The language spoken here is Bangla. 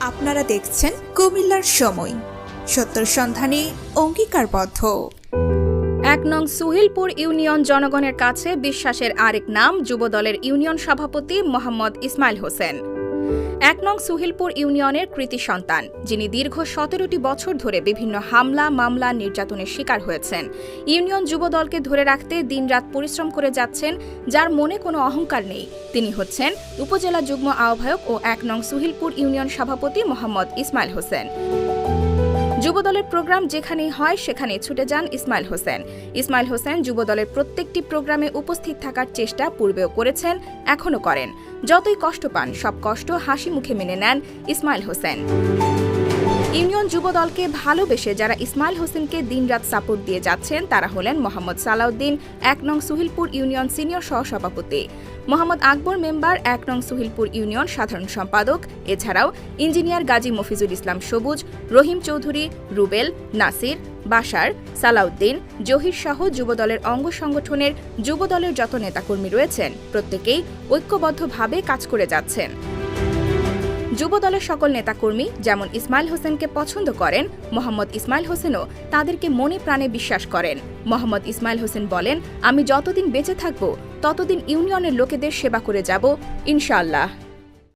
আপনারা দেখছেন কুমিল্লার সময়। সত্যর সন্ধানে অঙ্গীকারবদ্ধ। এক নং সুহিলপুর ইউনিয়ন জনগণের কাছে বিশ্বাসের আরেক নাম যুবদলের ইউনিয়ন সভাপতি মোহাম্মদ ইসমাইল হোসেন। এক নং সুহিলপুর ইউনিয়নের কৃতি সন্তান, যিনি দীর্ঘ সতেরোটি বছর ধরে বিভিন্ন হামলা, মামলা, নির্যাতনের শিকার হয়েছেন। ইউনিয়ন যুবদলকে ধরে রাখতে দিনরাত পরিশ্রম করে যাচ্ছেন, যার মনে কোনো অহংকার নেই। তিনি হচ্ছেন উপজেলা যুগ্ম আহ্বায়ক ও এক নং সুহিলপুর ইউনিয়ন সভাপতি মোহাম্মদ ইসমাইল হোসেন। যুবদলের প্রোগ্রাম যেখানেই হয় সেখানে ছুটে যান ইসমাইল হোসেন। ইসমাইল হোসেন যুবদলের প্রত্যেকটি প্রোগ্রামে উপস্থিত থাকার চেষ্টা পূর্বেও করেছেন, এখনও করেন। যতই কষ্ট পান সব কষ্ট হাসি মুখে মেনে নেন ইসমাইল হোসেন। ইউনিয়ন যুবদলকে ভালোবেসে যারা ইসমাইল হোসেনকে দিনরাত সাপোর্ট দিয়ে যাচ্ছেন, তারা হলেন মোহাম্মদ সালাউদ্দিন, এক নং সুহিলপুর ইউনিয়ন সিনিয়র সহসভাপতি। মোহাম্মদ আকবর মেম্বার, এক নং সুহিলপুর ইউনিয়ন সাধারণ সম্পাদক। এছাড়াও ইঞ্জিনিয়ার গাজী মফিজুল ইসলাম সবুজ, রহিম চৌধুরী, রুবেল, নাসির, বাশার, সালাউদ্দিন, জহির সহ যুবদলের অঙ্গ সংগঠনের যুবদলের যত নেতাকর্মী রয়েছেন, প্রত্যেকেই ঐক্যবদ্ধভাবে কাজ করে যাচ্ছেন। যুবদলের সকল নেতাকর্মী যেমন ইসমাইল হোসেনকে পছন্দ করেন, মোহাম্মদ ইসমাইল হোসেনও তাদেরকে মনে প্রাণে বিশ্বাস করেন। মোহাম্মদ ইসমাইল হোসেন বলেন, আমি যতদিন বেঁচে থাকব, ততদিন ইউনিয়নের লোকেদের সেবা করে যাব, ইনশাআল্লাহ।